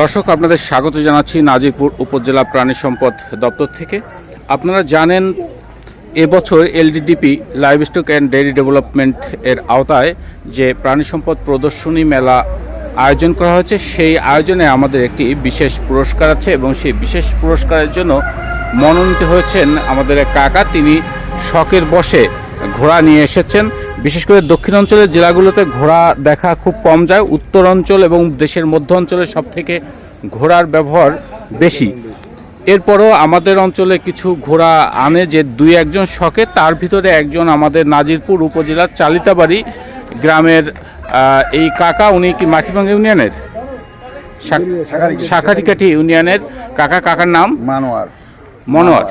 দর্শক, আপনাদের স্বাগত জানাচ্ছি নাজিরপুর উপজেলা প্রাণী সম্পদ দপ্তর থেকে। আপনারা জানেন, এবছর LDDP livestock and dairy development এর আওতায় যে প্রাণী সম্পদ প্রদর্শনী মেলা আয়োজন করা হয়েছে, সেই আয়োজনে আমাদের একটি বিশেষ পুরস্কার আছে এবং সেই বিশেষ পুরস্কারের জন্য মনোনীত হয়েছেন আমাদের কাকা। তিনি শখের বসে ঘোড়া নিয়ে এসেছেন। বিশেষ করে দক্ষিণ অঞ্চলের জেলাগুলোতে ঘোড়া দেখা খুব কম যায়। উত্তর অঞ্চল এবং দেশের মধ্য অঞ্চলে সব থেকে ঘোড়ার ব্যবহার বেশি। এরপরও আমাদের অঞ্চলে কিছু ঘোড়া আনে যে দুই একজন শখে তার ভিতরে একজন আমাদের নাজিরপুর উপজেলার চালিতাবাড়ি গ্রামের এই কাকা উনি কি মাটিভাঙ্গা ইউনিয়নের। শাখাটিকাটি। ইউনিয়নের কাকা কাকার নাম? মনোয়ার মানোয়ার।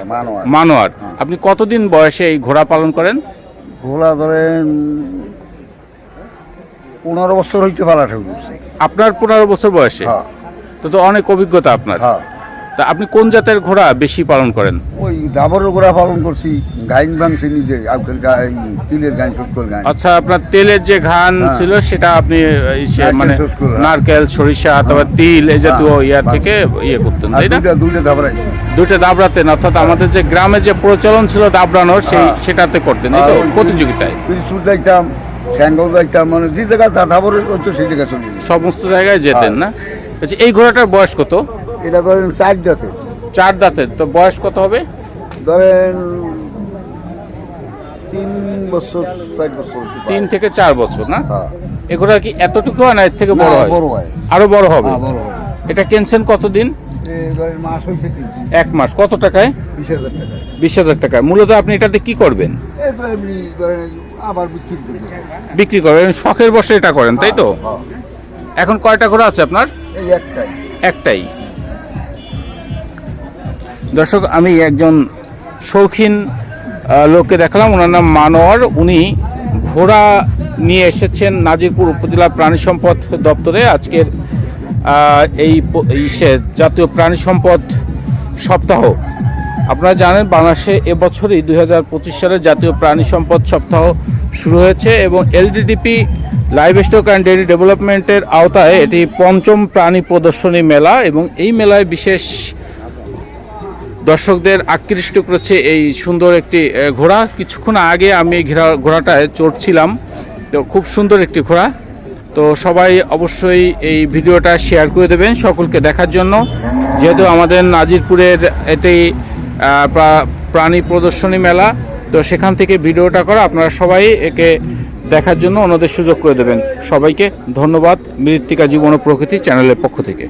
মানোয়ার। আপনি কতদিন বয়সে এই ঘোড়া পালন করেন? ঘোড়া ধরেন পনেরো বছর হইতে পালা ঠেকছে আপনার পনেরো বছর বয়সে? হ্যাঁ। তো তো অনেক অভিজ্ঞতা আপনার। হ্যাঁ। তা আপনি কোন জাতের ঘোড়া বেশি পালন করেন? ওই ডাবরের ঘোড়া পালন করছি গাইন ভাঙছি নিজে তিলের গাইন শুটকর গাইন। আচ্ছা আপনার তেলের যে ঘান হ্যাঁ। ছিল সেটা আপনি নারকেল মানে হ্যাঁ। নারকেল সরিষা অথবা তিল এই জাতীয় ইয়ার থেকে ইয়ে করতেন তাই না? দুইটা দুইটা দাবড়াইছি দুটো দাবড়াতেন অর্থাৎ আমাদের যে গ্রামে যে প্রচলন ছিল দাবড়ানোর সেই হ্যাঁ। সেটাতে করতেন। এই তো প্রতিযোগিতায়। পিরসুর যাইতাম স্যাঙ্গল যাইতাম মানে যে জায়গা দাবর হতো সেই জায়গায় চলে যেতাম। সমস্ত জায়গায় যেতেন না? আচ্ছা এই ঘোড়াটার বয়স কত? এটা ধরেন চার জাতের চার দাঁতের। তো বয়স কত হবে? ধরেন তিন বছর চার বছর তিন থেকে চার বছর না? হ্যাঁ। এ ঘোড়া কি এতটুকু হয় না এর থেকে বড় না, হয়? বড় হয়। আরও বড় হবে? হ্যাঁ, বড় হয়। এটা কিনছেন কতদিন? মাস এক মাস। কত টাকায়? বিশ হাজার টাকায়। মূলত আপনি এটাতে কি করবেন? বিক্রি করি। করবেন শখের বসে এটা করেন তাই তো? হ্যাঁ, এখন কয়টা ঘোড়া আছে আপনার? একটাই। দর্শক আমি একজন শৌখিন লোককে দেখলাম ওনার নাম মানোয়ার। উনি ঘোড়া নিয়ে এসেছেন নাজিরপুর উপজেলা প্রাণী সম্পদ দপ্তরে। আজকের এই জাতীয় প্রাণী সম্পদ সপ্তাহ। আপনারা জানেন বাংলাদেশে এবছরই দুই হাজার পঁচিশ সালে জাতীয় প্রাণী সম্পদ সপ্তাহ শুরু হয়েছে এবং LDDP, live stock and dairy ডেভেলপমেন্টের আওতায় এটি পঞ্চম প্রাণী প্রদর্শনী মেলা এবং এই মেলায় বিশেষ দর্শকদের আকৃষ্ট করেছে এই সুন্দর একটি ঘোড়া। কিছুক্ষণ আগে আমি ঘোড়াটায় চড়ছিলাম। তো খুব সুন্দর একটি ঘোড়া। তো সবাই অবশ্যই এই ভিডিওটা শেয়ার করে দেবেন সকলকে দেখার জন্য। যেহেতু আমাদের নাজিরপুরের এটি প্রা- প্রাণী প্রদর্শনী মেলা, তো সেখান থেকে ভিডিওটা করা, আপনারা সবাই একে দেখার জন্য অন্যদের সুযোগ করে দেবেন। সবাইকে ধন্যবাদ, মৃত্তিকা জীবন ও প্রকৃতি চ্যানেলের পক্ষ থেকে।